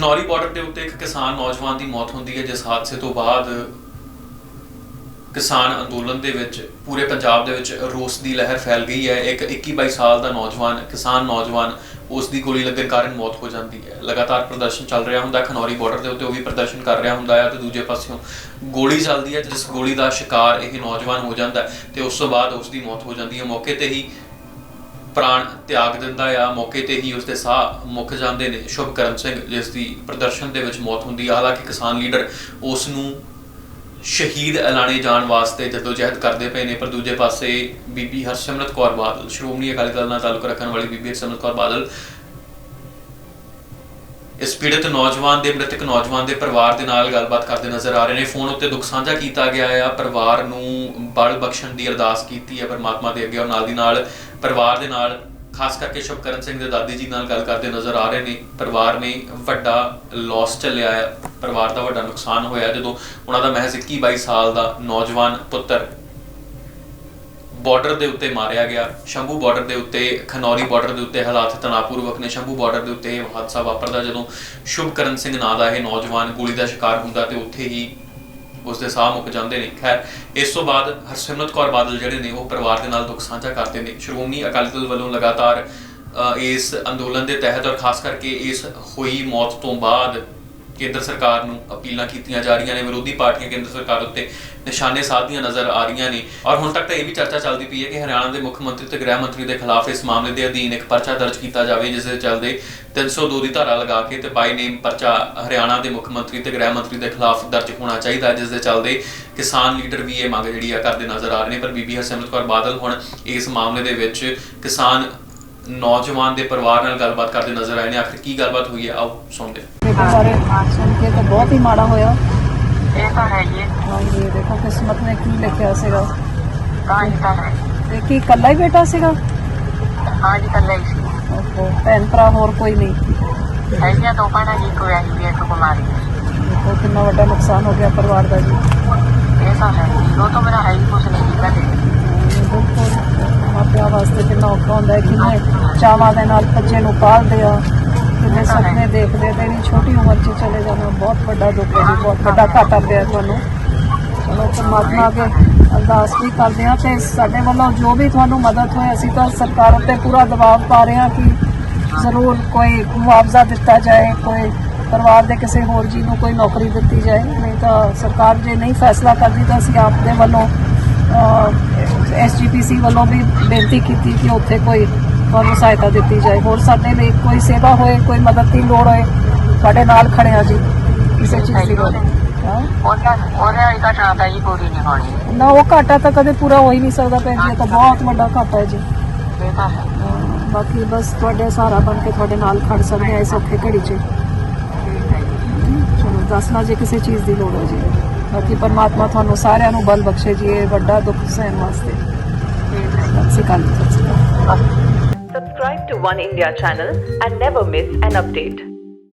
Khanauri border ਦੇ ਉੱਤੇ ਇੱਕ ਕਿਸਾਨ ਨੌਜਵਾਨ ਦੀ ਮੌਤ ਹੁੰਦੀ ਹੈ, ਜਿਸ ਹਾਦਸੇ ਤੋਂ ਬਾਅਦ ਕਿਸਾਨ ਅੰਦੋਲਨ ਦੇ ਵਿੱਚ, ਪੂਰੇ ਪੰਜਾਬ ਦੇ ਵਿੱਚ ਰੋਸ ਦੀ ਲਹਿਰ ਫੈਲ ਗਈ ਹੈ। ਇੱਕ 21 22 ਸਾਲ ਦਾ ਨੌਜਵਾਨ, ਕਿਸਾਨ ਨੌਜਵਾਨ, ਉਸ ਦੀ ਗੋਲੀ ਲੱਗਣ ਕਾਰਨ ਮੌਤ ਹੋ ਜਾਂਦੀ ਹੈ। ਲਗਾਤਾਰ ਪ੍ਰਦਰਸ਼ਨ ਚੱਲ ਰਿਹਾ ਹੁੰਦਾ ਖਨੌਰੀ ਬਾਰਡਰ ਦੇ ਉੱਤੇ ਉਹ ਵੀ ਪ੍ਰਦਰਸ਼ਨ ਕਰ ਰਿਹਾ ਹੁੰਦਾ ਹੈ ਤੇ ਦੂਜੇ ਪਾਸਿਓਂ ਗੋਲੀ ਚੱਲਦੀ ਹੈ, ਜਿਸ ਗੋਲੀ ਦਾ ਸ਼ਿਕਾਰ ਇਹ ਨੌਜਵਾਨ ਹੋ ਜਾਂਦਾ ਤੇ ਉਸ ਤੋਂ ਬਾਅਦ ਉਸ ਦੀ ਮੌਤ ਹੋ ਜਾਂਦੀ ਹੈ। ਮੌਕੇ ਤੇ ਹੀ ਪ੍ਰਾਣ ਤਿਆਗ ਦਿੰਦਾ ਆ, ਮੌਕੇ ਤੇ ਹੀ ਉਸਦੇ ਸਾਹ ਮੁੱਕ ਜਾਂਦੇ ਨੇ। ਸ਼ੁਭਕਰਨ ਸਿੰਘ, ਜਿਸ ਦੀ ਪ੍ਰਦਰਸ਼ਨ ਦੇ ਵਿੱਚ ਮੌਤ ਹੁੰਦੀ ਹੈ ਹਾਲਾਂਕਿ ਕਿਸਾਨ ਲੀਡਰ ਉਸ ਨੂੰ ਸ਼ਹੀਦ ਐਲਾਨੇ ਜਾਣ ਵਾਸਤੇ ਜਦੋਜਹਿਦ ਕਰਦੇ ਪਏ ਨੇ, ਪਰ ਦੂਜੇ ਪਾਸੇ ਬੀਬੀ ਹਰਸਿਮਰਤ ਕੌਰ ਬਾਦਲ, ਸ਼੍ਰੋਮਣੀ ਅਕਾਲੀ ਦਲ ਨਾਲ ਤਾਲੁਕ ਰੱਖਣ ਵਾਲੀ ਬੀਬੀ ਹਰਸਿਮਰਤ ਕੌਰ ਬਾਦਲ, ਇਸ ਪੀੜਤ ਨੌਜਵਾਨ ਦੇ, ਮ੍ਰਿਤਕ ਨੌਜਵਾਨ ਦੇ ਪਰਿਵਾਰ ਦੇ ਨਾਲ ਗੱਲਬਾਤ ਕਰਦੇ ਨਜ਼ਰ ਆ ਰਹੇ ਨੇ। ਫੋਨ ਉੱਤੇ ਦੁੱਖ ਸਾਂਝਾ ਕੀਤਾ ਗਿਆ ਆ, ਪਰਿਵਾਰ ਨੂੰ ਬਲ ਬਖਸ਼ਣ ਦੀ ਅਰਦਾਸ ਕੀਤੀ ਹੈ ਪਰਮਾਤਮਾ ਦੇ ਅੱਗੇ ਔਰ ਨਾਲ ਦੀ ਨਾਲ ਪਰਿਵਾਰ ਦੇ ਨਾਲ, ਖਾਸ ਕਰਕੇ ਸ਼ੁਭਕਰਨ ਸਿੰਘ ਦੇ ਦਾਦੀ ਜੀ ਨਾਲ ਗੱਲ ਕਰਦੇ ਨਜ਼ਰ ਆ ਰਹੇ ਨੇ। ਪਰਿਵਾਰ ਨੇ ਵੱਡਾ ਲਾਸ ਚੱਲਿਆ ਹੈ ਪਰਿਵਾਰ ਦਾ ਵੱਡਾ ਨੁਕਸਾਨ ਹੋਇਆ ਜਦੋਂ ਉਹਨਾਂ ਦਾ ਮਹਿਜ਼ 21 22 ਸਾਲ ਦਾ ਨੌਜਵਾਨ ਪੁੱਤਰ ਬਾਰਡਰ ਦੇ ਉੱਤੇ ਮਾਰਿਆ ਗਿਆ। ਸ਼ੰਭੂ ਬਾਰਡਰ ਦੇ ਉੱਤੇ, ਖਨੌਰੀ ਬਾਰਡਰ ਦੇ ਉੱਤੇ ਹਾਲਾਤ ਤਣਾਅਪੂਰਵਕ ਨੇ। ਸ਼ੰਭੂ ਬਾਰਡਰ ਦੇ ਉੱਤੇ ਹਾਦਸਾ ਵਾਪਰਦਾ ਜਦੋਂ ਸ਼ੁਭਕਰਨ ਸਿੰਘ ਨਾਂ ਦਾ ਇਹ ਨੌਜਵਾਨ ਗੋਲੀ ਦਾ ਸ਼ਿਕਾਰ ਹੁੰਦਾ ਤੇ ਉੱਥੇ ਹੀ ਉਸ ਦੇ ਸਾਹ ਮੁੱਕ ਜਾਂਦੇ ਨੇ। ਖੈਰ ਇਸ ਤੋਂ ਬਾਅਦ ਹਰਸਿਮਰਤ ਕੌਰ ਬਾਦਲ ਜਿਹੜੇ ਨੇ ਉਹ ਪਰਿਵਾਰ ਦੇ ਨਾਲ ਦੁੱਖ ਸਾਂਝਾ ਕਰਦੇ ਨੇ। ਸ਼੍ਰੋਮਣੀ ਅਕਾਲੀ ਦਲ ਵੱਲੋਂ ਲਗਾਤਾਰ ਅ, ਇਸ ਅੰਦੋਲਨ ਦੇ ਤਹਿਤ ਔਰ ਖਾਸ ਕਰਕੇ ਇਸ ਹੋਈ ਮੌਤ ਤੋਂ ਬਾਅਦ ਕੇਂਦਰ ਸਰਕਾਰ ਨੂੰ ਅਪੀਲਾਂ ਕੀਤੀਆਂ ਜਾ ਰਹੀਆਂ ਨੇ, ਵਿਰੋਧੀ ਪਾਰਟੀਆਂ ਕੇਂਦਰ ਸਰਕਾਰ ਉੱਤੇ ਨਿਸ਼ਾਨੇ ਸਾਧਦੀਆਂ ਨਜ਼ਰ ਆ ਰਹੀਆਂ ਨੇ। ਔਰ ਹੁਣ ਤੱਕ ਤਾਂ ਇਹ ਵੀ ਚਰਚਾ ਚੱਲਦੀ ਪਈ ਹੈ ਕਿ ਹਰਿਆਣਾ ਦੇ ਮੁੱਖ ਮੰਤਰੀ ਤੇ ਗ੍ਰਹਿ ਮੰਤਰੀ ਦੇ ਖਿਲਾਫ ਇਸ ਮਾਮਲੇ ਦੇ ਅਧੀਨ ਇੱਕ ਪਰਚਾ ਦਰਜ ਕੀਤਾ ਜਾਵੇ, ਜਿਸ ਦੇ ਚੱਲਦੇ 302 ਦੀ ਧਾਰਾ ਲਗਾ ਕੇ ਤੇ ਬਾਈ ਨੇਮ ਪਰਚਾ ਹਰਿਆਣਾ ਦੇ ਮੁੱਖ ਮੰਤਰੀ ਤੇ ਗ੍ਰਹਿ ਮੰਤਰੀ ਦੇ ਖਿਲਾਫ ਦਰਜ ਹੋਣਾ ਚਾਹੀਦਾ ਜਿਸ ਦੇ ਚੱਲਦੇ ਕਿਸਾਨ ਲੀਡਰ ਵੀ ਇਹ ਮੰਗ ਜਿਹੜੀ ਆ ਕਰਦੇ ਨਜ਼ਰ ਆ ਰਹੇ ਨੇ। ਪਰ ਬੀਬੀ ਹਰਸਿਮਰਤ ਕੌਰ ਬਾਦਲ ਹੁਣ ਇਸ ਮਾਮਲੇ ਦੇ ਵਿੱਚ ਕਿਸਾਨ ਨੌਜਵਾਨ ਦੇ ਪਰਿਵਾਰ ਨਾਲ ਗੱਲਬਾਤ ਕਰਦੇ ਨਜ਼ਰ ਆਏ ਨੇ। ਆਖਿਰ ਕੀ ਗੱਲਬਾਤ ਹੋਈ ਹੈ? ਆਓ ਸੁਣਦੇ ਹਾਂ। ਦੇਖੋ ਬਾਰੇ ਸੁਣ ਕੇ ਤਾਂ ਬਹੁਤ ਹੀ ਮਾੜਾ ਹੋਇਆ। ਇਹ ਤਾਂ ਹੈ ਹੈ। ਹਾਂਜੀ ਦੇਖੋ ਕਿਸਮਤ ਨੇ ਕੀ ਲਿਖਿਆ ਸੀਗਾ। ਤਾਂ ਹੀ ਤਾਂ ਹੈ। ਤੇ ਕੀ ਇਕੱਲਾ ਹੀ ਬੇਟਾ ਸੀਗਾ? ਹਾਂ ਜੀ ਕੱਲਾ ਹੀ ਸੀ। ਓਹੋ ਭੈਣ ਭਰਾ ਹੋਰ ਕੋਈ ਨਹੀਂ। ਹੈਗੀਆਂ ਦੋ ਭੈਣਾਂ ਜੀ ਕੋਈ ਆਈ ਵੀ ਇੱਕ ਕੁਮਾਰੀ। ਦੇਖੋ ਕਿੰਨਾ ਵੱਡਾ ਨੁਕਸਾਨ ਹੋ ਗਿਆ ਪਰਿਵਾਰ ਦਾ ਜੀ। ਇਹ ਤਾਂ ਹੈ ਹੀ। ਉਹ ਤਾਂ ਮੇਰਾ ਹੈ ਹੀ ਕੁਛ ਨਹੀਂ ਜੀ ਕਦੇ ਦੇਖੋ ਵਾਸਤੇ ਕਿੰਨਾ ਔਖਾ ਹੁੰਦਾ ਹੈ, ਕਿੰਨੇ ਚਾਵਾਂ ਦੇ ਨਾਲ ਬੱਚੇ ਨੂੰ ਪਾਲਦੇ ਆ, ਕਿੰਨੇ ਸੁਪਨੇ ਦੇਖਦੇ ਤੇ ਇੰਨੀ ਛੋਟੀ ਉਮਰ 'ਚ ਚਲੇ ਜਾਣਾ ਬਹੁਤ ਵੱਡਾ ਦੁੱਖ ਹੈ ਜੀ, ਬਹੁਤ ਵੱਡਾ ਘਾਟਾ ਪਿਆ ਤੁਹਾਨੂੰ। ਚਲੋ ਪਰਮਾਤਮਾ ਅੱਗੇ ਅਰਦਾਸ ਵੀ ਕਰਦੇ ਹਾਂ ਤੇ ਸਾਡੇ ਵੱਲੋਂ ਜੋ ਵੀ ਤੁਹਾਨੂੰ ਮਦਦ ਹੋਏ ਅਸੀਂ ਤਾਂ ਸਰਕਾਰ ਉੱਤੇ ਪੂਰਾ ਦਬਾਅ ਪਾ ਰਹੇ ਹਾਂ ਕਿ ਜ਼ਰੂਰ ਕੋਈ ਮੁਆਵਜ਼ਾ ਦਿੱਤਾ ਜਾਏ, ਕੋਈ ਪਰਿਵਾਰ ਦੇ ਕਿਸੇ ਹੋਰ ਜੀ ਨੂੰ ਕੋਈ ਨੌਕਰੀ ਦਿੱਤੀ ਜਾਏ। ਨਹੀਂ ਤਾਂ ਸਰਕਾਰ ਜੇ ਨਹੀਂ ਫੈਸਲਾ ਕਰਦੀ ਤਾਂ ਅਸੀਂ ਆਪ ਦੇ ਵੱਲੋਂ ਐਸਜੀਪੀਸੀ ਵੱਲੋਂ ਵੀ ਬੇਨਤੀ ਕੀਤੀ ਕਿ ਉੱਥੇ ਕੋਈ ਤੁਹਾਨੂੰ ਸਹਾਇਤਾ ਦਿੱਤੀ ਜਾਏ। ਹੋਰ ਸਾਡੇ ਲਈ ਕੋਈ ਸੇਵਾ ਹੋਏ ਕੋਈ ਮਦਦ ਦੀ ਲੋੜ ਹੋਏ ਤੁਹਾਡੇ ਨਾਲ ਖੜੇ ਹਾਂ ਜੀ। ਕਿਸੇ ਚੀਜ਼ ਦੀ ਲੋੜ ਉਹਨਾਂ ਜੀ ਪੂਰੀ ਨਹੀਂ ਹੋਣੀ। ਨਾ ਉਹ ਘਾਟਾ ਤਾਂ ਕਦੇ ਪੂਰਾ ਹੋ ਹੀ ਨਹੀਂ ਸਕਦਾ ਜੀ ਇਹ ਤਾਂ ਬਹੁਤ ਵੱਡਾ ਘਾਟਾ ਹੈ ਜੀ। ਬਾਕੀ ਬਸ ਤੁਹਾਡੇ ਸਹਾਰਾ ਬਣ ਕੇ ਤੁਹਾਡੇ ਨਾਲ ਖੜ ਸਕਦੇ ਆ ਇਸ ਔਖੇ ਘੜੀ 'ਚ। ਜੀ। ਚਲੋ ਦੱਸਣਾ ਜੇ ਕਿਸੇ ਚੀਜ਼ ਦੀ ਲੋੜ ਹੋ ਜੀ। ਬਾਕੀ ਪਰਮਾਤਮਾ ਤੁਹਾਨੂੰ ਸਾਰਿਆਂ ਨੂੰ ਬਲ ਬਖਸ਼ੇ ਜੀ ਇਹ ਵੱਡਾ ਦੁੱਖ ਸਹਿਣ ਵਾਸਤੇ ਸਤਿ ਸ਼੍ਰੀ ਅਕਾਲ ਜੀ, ਸਤਿ ਸ਼੍ਰੀ to One India channel and never miss an update.